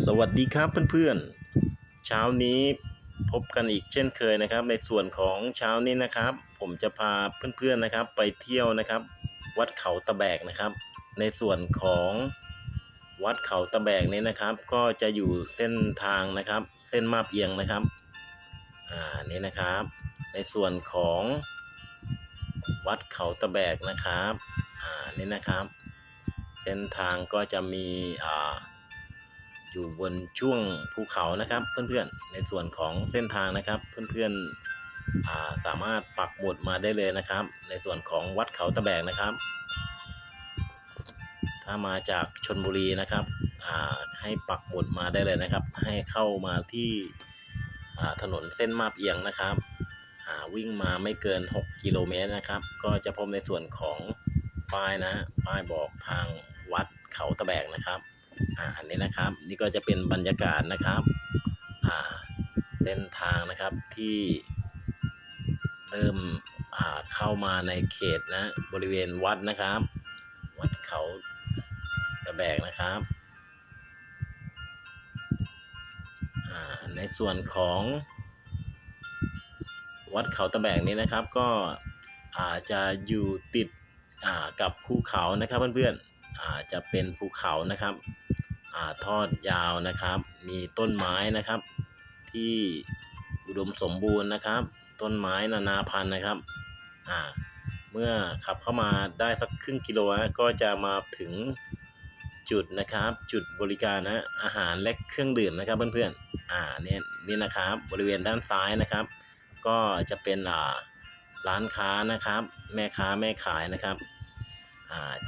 สวัสดีครับเพื่อนๆ เช้านี้พบกันอีกเช่นเคยนะครับ ในส่วนของเช้านี้นะครับ ผมจะพาเพื่อนๆนะครับ ไปเที่ยวนะครับ วัดเขาตะแบกนะครับ ในส่วนของวัดเขาตะแบกนี้นะครับ ก็จะอยู่เส้นทางนะครับ เส้นมาบเอียงนะครับอ่านี่นะครับ ในส่วนของวัดเขาตะแบกนะครับอ่านี่นะครับ เส้นทางก็จะมีอ่า อยู่บนช่วงภูเขานะครับเพื่อนๆ ในส่วนของเส้นทางนะครับเพื่อนๆอ่าสามารถปักหมุดมาได้เลยนะครับ ในส่วนของวัดเขาตะแบกนะครับ ถ้ามาจากชนบุรีนะครับให้ปักหมุดมาได้เลยนะครับ ให้เข้ามาที่ถนนเส้นมาบเอียงนะครับวิ่งมาไม่เกิน 6 กิโลเมตรนะครับ ก็จะพบในส่วนของป้ายนะป้ายบอกทางวัดเขาตะแบกนะครับ อ่าอันนี้นะครับนี่ก็จะเป็นบรรยากาศนะครับอ่าเส้นทางนะครับที่เริ่มอ่าเข้ามาในเขตนะบริเวณวัดนะครับ วัดเขาตะแบกนะครับอ่าในส่วนของวัดเขาตะแบกนี้นะครับก็อาจจะอยู่ติดกับภูเขานะครับเพื่อนๆอาจจะเป็นภูเขานะครับ อาทอดยาวนะครับ มีต้นไม้นะครับ ที่อุดมสมบูรณ์นะครับ ต้นไม้นานาพันธุ์นะครับอ่าเมื่อขับเข้ามาได้สักครึ่งกิโลฮะก็จะมาถึงจุดนะครับ จุดบริการนะอาหารและเครื่องดื่มนะครับเพื่อนๆอ่าเนี่ยนี่นะครับบริเวณด้านซ้ายนะครับ ก็จะเป็นอ่าร้านค้านะครับ แม่ค้าแม่ขายนะครับ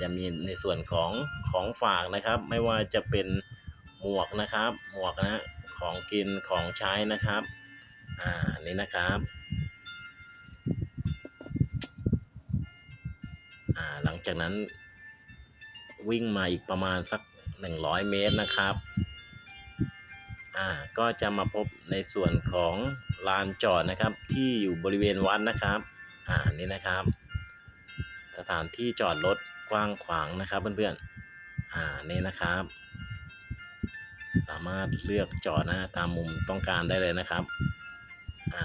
จะมีในส่วนของของฝากนะครับ ไม่ว่าจะเป็นหมวกนะครับ หมวกนะของกินของใช้นะครับ อ่านี่นะครับอ่าหลังจากนั้นวิ่งมาอีกประมาณสัก 100 เมตรนะครับอ่าก็จะมาพบในส่วนของลานจอดนะครับ ที่อยู่บริเวณวัดนะครับอ่านี่นะครับ สถานที่จอดรถ ว้างขวางนะครับเพื่อนๆ อ่านี่นะครับ สามารถเลือกจอดนะตามมุมต้องการได้เลยนะครับ อ่า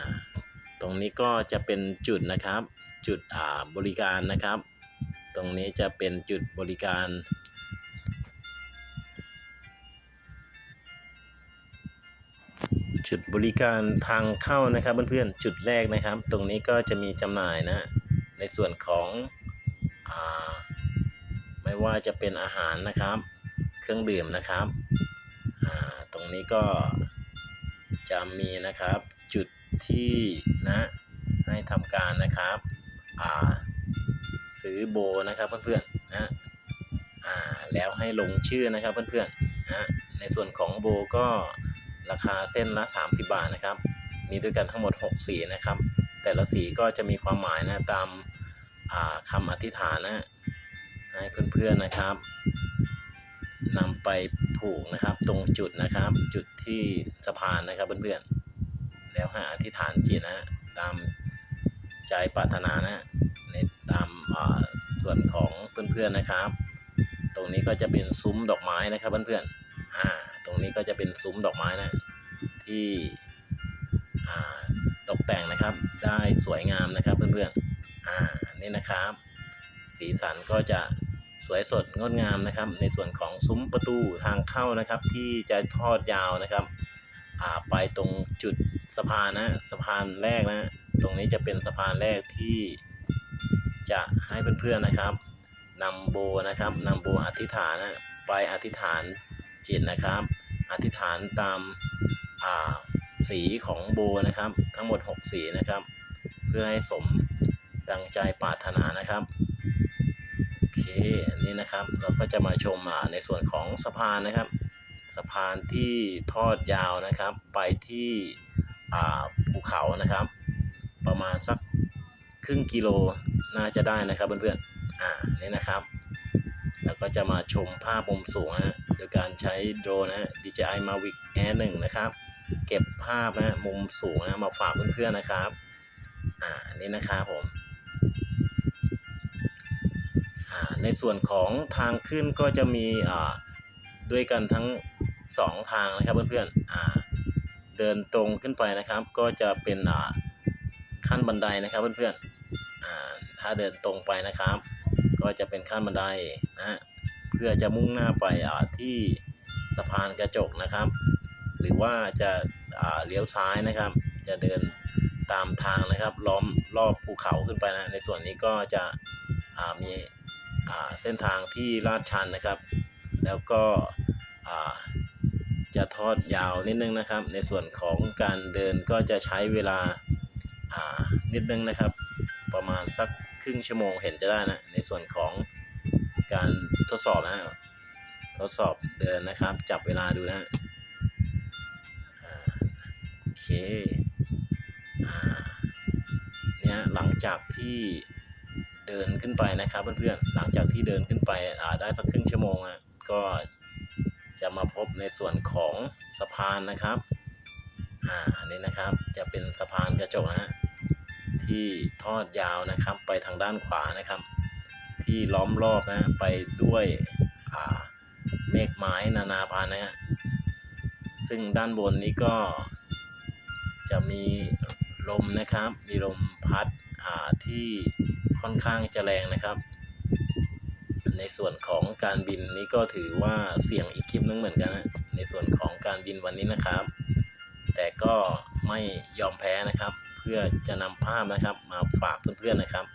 ตรงนี้ก็จะเป็นจุดนะครับ จุดอ่าบริการนะครับ ตรงนี้จะเป็นจุดบริการจุดบริการทางเข้านะครับเพื่อนๆ จุดแรกนะครับ ตรงนี้ก็จะมีจำหน่ายนะ ในส่วนของอ่า ไม่ว่าจะเป็นอาหารนะครับ เครื่องดื่มนะครับอ่าตรงนี้ก็จะมีนะครับจุดที่นะให้ทำการนะครับอ่าซื้อโบนะครับเพื่อนๆนะอ่าแล้วให้ลงชื่อนะครับเพื่อนๆนะในส่วนของโบก็ราคาเส้นละ 30 บาทนะครับ มีด้วยกันทั้งหมด 6 สีนะครับ แต่ละสีก็จะมีความหมายนะตามอ่าคำอธิษฐานนะ ให้เพื่อนๆนะครับนำไปผูกนะครับตรงจุดนะครับ จุดที่สะพานนะครับเพื่อนๆแล้วให้อธิษฐานจิตนะตามใจปรารถนานะในตามาส่วนของเพื่อนๆนะครับ ตรงนี้ก็จะเป็นซุ้มดอกไม้นะครับเพื่อนๆอ่าตรงนี้ก็จะเป็นซุ้มดอกไม้นะที่ตกแต่งนะครับได้สวยงามนะครับเพื่อนๆอ่านี่นะครับ สีสันก็จะ สวยสดงดงามนะครับ ในส่วนของซุ้มประตูทางเข้านะครับ ที่จะทอดยาวนะครับไปตรงจุดสะพานนะสะพานแรกนะ ตรงนี้จะเป็นสะพานแรกที่จะให้เพื่อนๆนะครับนำโบนะครับนำโบอธิษฐานนะไปอธิษฐานจิตนะครับ อธิษฐานตามาสีของโบนะครับ ทั้งหมด 6 สีนะครับ เพื่อให้สมดังใจปรารถนานะครับ เคอันนี้นะครับเราก็จะมาชมในส่วนของสะพานนะครับ สะพานที่ทอดยาวนะครับ ไปที่ภูเขานะครับ ประมาณสักครึ่งกิโลน่าจะได้นะครับเพื่อนๆอ่านี่นะครับแล้วก็จะมาชมภาพมุมสูงนะฮะโดยการใช้โดรนนะฮะ DJI Mavic Air 1 นะครับ เก็บภาพนะมุมสูงนะมาฝากเพื่อนๆนะครับ อ่านี่นะครับผม ในส่วนของทางขึ้นก็จะมีด้วยกันทั้งสองทางนะครับเพื่อนๆอ่าเดินตรงขึ้นไปนะครับ ก็จะเป็นขั้นบันไดนะครับเพื่อนๆอ่าถ้าเดินตรงไปนะครับ ก็จะเป็นขั้นบันไดนะเพื่อจะมุ่งหน้าไปที่สะพานกระจกนะครับ หรือว่าจะาเลี้ยวซ้ายนะครับ จะเดินตามทางนะครับ ล้อมรอบภูเขาขึ้นไปนะ ในส่วนนี้ก็จะมี เส้นทางที่ลาดชันนะครับ แล้วก็จะทอดยาวนิดนึงนะครับ ในส่วนของการเดินก็จะใช้เวลานิดนึงนะครับ ประมาณสักครึ่งชั่วโมงเห็นจะได้นะ ในส่วนของการทดสอบนะฮะทดสอบเดินนะครับ จับเวลาดูนะฮะโอเคเนี่ยหลังจากที่ เดินขึ้นไปนะครับเพื่อนๆหลังจากที่เดินขึ้นไปอาได้สักครึ่งชั่วโมงอะก็จะมาพบในส่วนของสะพานนะครับอ่าอันนี้นะครับจะเป็นสะพานกระจกนะฮะที่ทอดยาวนะครับไปทางด้านขวานะครับ ที่ล้อมรอบนะไปด้วยอ่าเมฆไม้นานาพันธุ์นะฮะซึ่งด้านบนนี้ก็จะมีลมนะครับ มีลมพัดอ่าที่ ค่อนข้างจะแรงนะครับ ในส่วนของการบินนี้ก็ถือว่าเสี่ยงอีกคลิปนึงเหมือนกันนะในส่วนของการบินวันนี้นะครับ แต่ก็ไม่ยอมแพ้นะครับ เพื่อจะนำภาพนะครับ มาฝากเพื่อนๆนะครับ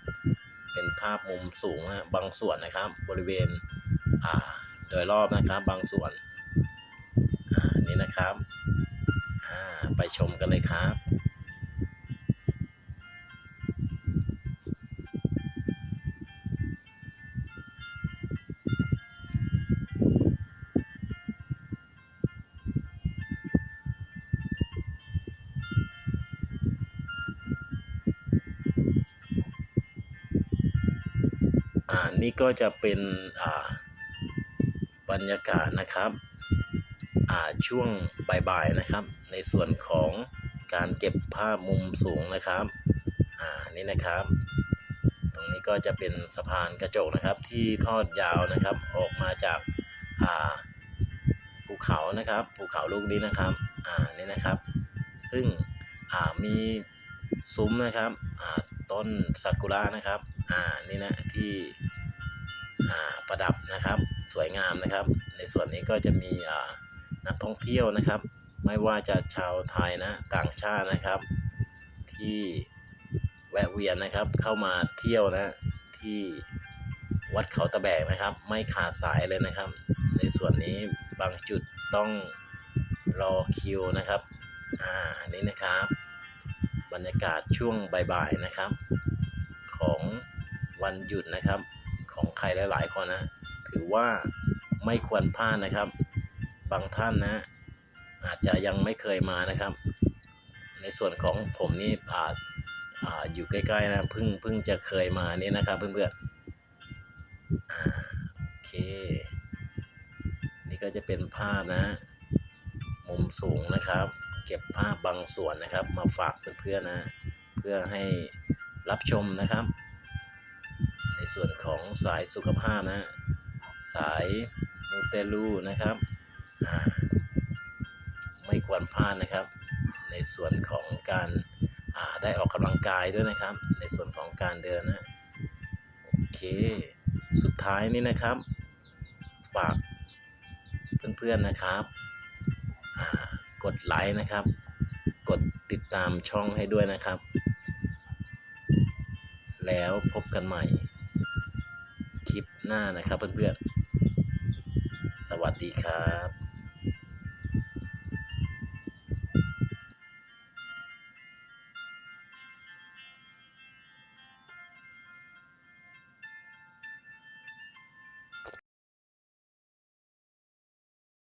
เป็นภาพมุมสูงนะบางส่วนนะครับ บริเวณโดยรอบนะครับบางส่วนนี่นะครับไปชมกันเลยครับ อ่านี่ก็จะเป็นอ่าบรรยากาศนะครับอ่าช่วงบ่ายๆนะครับ ในส่วนของการเก็บภาพมุมสูงนะครับอ่านี่นะครับ ตรงนี้ก็จะเป็นสะพานกระจกนะครับที่ทอดยาวนะครับออกมาจากอ่าภูเขานะครับภูเขาลูกนี้นะครับอ่านี่นะครับ ซึ่งอ่ามีซุ้มนะครับอ่าต้นซากุระนะครับ อ่านี่นะที่อ่าประดับนะครับ สวยงามนะครับ ในส่วนนี้ก็จะมีอ่านักท่องเที่ยวนะครับ ไม่ว่าจะชาวไทยนะต่างชาตินะครับ ที่แวะเวียนนะครับเข้ามาเที่ยวนะที่วัดเขาตะแบกนะครับ ไม่ขาดสายเลยนะครับ ในส่วนนี้บางจุดต้องรอคิวนะครับอ่านนี้นะครับ บรรยากาศช่วงบ่ายๆนะครับ ของ วันหยุดนะครับ ของใครหลายๆคนนะ ถือว่าไม่ควรพลาดนะครับ บางท่านนะ อาจจะยังไม่เคยมานะครับ ในส่วนของผมนี่อาจอาอยู่ใกล้ๆนะเพิ่งเพิ่งจะเคยมานี่นะครับ เพื่อนๆอ่าโอเค นี่ก็จะเป็นภาพนะ มุมสูงนะครับ เก็บภาพบางส่วนนะครับ มาฝากเพื่อนๆนะ เพื่อให้รับชมนะครับ ส่วนของสายสุขภาพนะ สายมูเตลูนะครับไม่ควรพลาดนะครับ ในส่วนของการาได้ออกกำลังกายด้วยนะครับ ในส่วนของการเดินนะโอเค สุดท้ายนี้นะครับฝากเพื่อนๆนะครับ กดไลค์นะครับ กดติดตามช่องให้ด้วยนะครับ แล้วพบกันใหม่ คลิปหน้านะครับเพื่อนๆ สวัสดีครับ